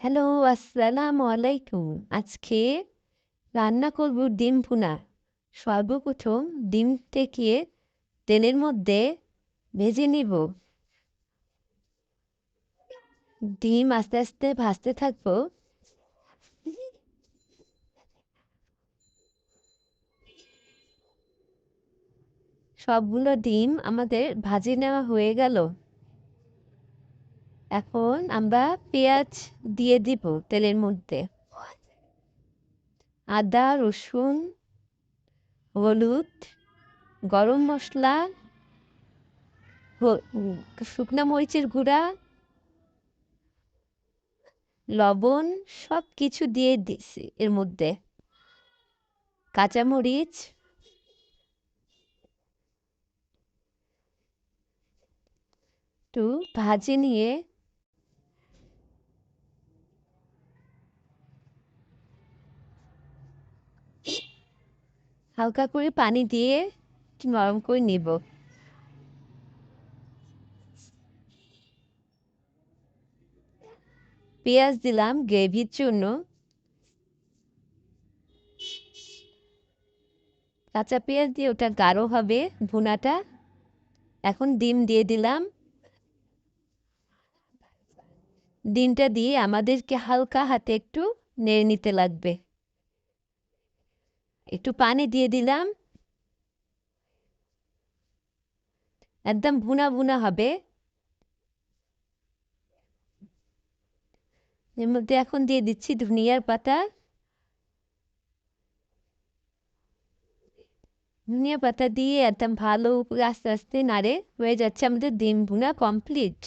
Hello, আসসালামু আলাইকুম। আজকে রান্না করব ডিম ভুনা। সর্বপ্রথম ডিমটাকে তেলের মধ্যে ভেজে নিব। ডিম আস্তে আস্তে ভাজতে থাকব। সবগুলো ডিম আমাদের ভাজি নেওয়া হয়ে গেল এখন আমরা পেঁয়াজ দিয়ে দিব তেলের মধ্যে। আদা, রসুন, হলুদ, গরম মশলা শুকনো মরিচের গুঁড়া, লবণ সব কিছু দিয়ে দিছি এর মধ্যে। কাঁচামরিচ, একটু ভাজে নিয়ে হালকা করে পানি দিয়ে নরম করে নিব। পেঁয়াজ দিলাম গ্রেভির জন্য। কাঁচা পেঁয়াজ দিয়ে ওটা গাঢ় হবে, ভুনাটা। এখন ডিম দিয়ে দিলাম। ডিমটা দিয়ে আমাদেরকে হালকা হাতে একটু নেড়ে নিতে লাগবে। একটু পানি দিয়ে দিলাম। একদম ভুনা ভুনা হবে। এর মধ্যে এখন দিয়ে দিচ্ছি ধনিয়ার পাতা। ধনিয়া পাতা দিয়ে একদম ভালো আস্তে আস্তে নাড়ে। হয়ে যাচ্ছে আমাদের ডিম ভুনা কমপ্লিট।